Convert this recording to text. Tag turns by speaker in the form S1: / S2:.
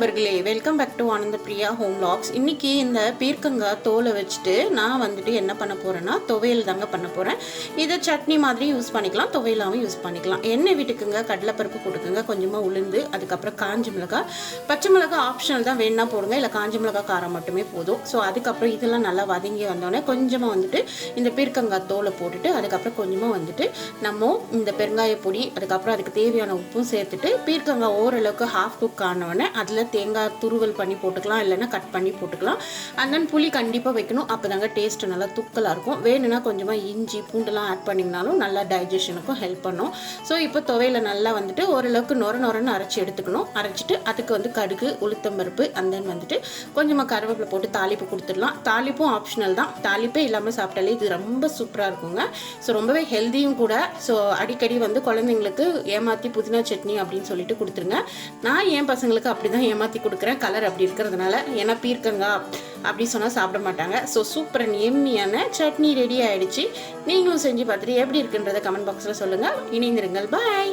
S1: நண்பர்களே welcome back to Ananda Priya home lakhs இன்றைக்கி இந்த பீர்க்கங்காய் தோலை வச்சுட்டு நான் வந்துட்டு என்ன பண்ண போகிறேன்னா துவையல் தாங்க பண்ண போகிறேன் இதை சட்னி மாதிரி யூஸ் பண்ணிக்கலாம் துவையலாகவும் யூஸ் பண்ணிக்கலாம். எண்ணெய் வீட்டுக்குங்க கடலைப்பருப்பு கொடுக்குங்க கொஞ்சமாக உளுந்து அதுக்கப்புறம் காஞ்ச மிளகாய். பச்சை மிளகாய் ஆப்ஷனல் தான் வேணா போடுங்க இல்லை காஞ்ச மிளகாய் காரம் மட்டுமே போதும். ஸோ அதுக்கப்புறம் இதெல்லாம் நல்லா வதங்கி வந்தோடனே கொஞ்சமாக வந்துட்டு இந்த பீர்க்கங்காய் தோலை போட்டுட்டு அதுக்கப்புறம் கொஞ்சமாக வந்துட்டு நம்ம இந்த பெருங்காய பொடி அதுக்கப்புறம் அதுக்கு தேவையான உப்பும் சேர்த்துட்டு பீர்க்கங்காய் ஓரளவுக்கு ஹாஃப் குக் ஆனவுடனே அதில் தேங்காய் துருவல் பண்ணி போட்டுக்கலாம் இல்லைன்னா கட் பண்ணி போட்டுக்கலாம். அண்ட் தென் புளி கண்டிப்பாக வைக்கணும். அப்போ தாங்க டேஸ்ட் நல்லா தூக்கலாக இருக்கும். வேணும்னா கொஞ்சமாக இஞ்சி பூண்டுலாம் ஆட் பண்ணிங்கனாலும் நல்லா டைஜஷனுக்கும் ஹெல்ப் பண்ணும். ஸோ இப்போ துவையில் நல்லா வந்துட்டு ஓரளவுக்கு நொர நொரன்னு அரைச்சி எடுத்துக்கணும். அரைச்சிட்டு அதுக்கு வந்து கடுகு உளுத்தம்பருப்பு அண்ட் தென் வந்துட்டு கொஞ்சமாக கருவேப்பிலை போட்டு தாளிப்பு கொடுத்துடலாம். தாளிப்பும் ஆப்ஷனல் தான். தாளிப்பே இல்லாமல் சாப்பிட்டாலே இது ரொம்ப சூப்பராக இருக்குங்க. ஸோ ரொம்பவே ஹெல்த்தியும் கூட. ஸோ அடிக்கடி வந்து குழந்தைங்களுக்கு ஏமாற்றி புதினா சட்னி அப்படின்னு சொல்லிட்டு கொடுத்துருங்க. நான் என் பசங்களுக்கு அப்படி தான் மாற்றி கொடுக்குறேன். கலர் அப்படி இருக்கிறதுனால ஏன்னா பீர்க்கங்கா அப்படி சொன்னால் சாப்பிட மாட்டாங்க. ஸோ சூப்பர் அண்ட் எம்மியான சட்னி ரெடி ஆகிடுச்சு நீங்களும் செஞ்சு பார்த்துட்டு எப்படி இருக்குன்றதை கமெண்ட் பாக்ஸில் சொல்லுங்கள் இணைந்திருங்கள். பாய்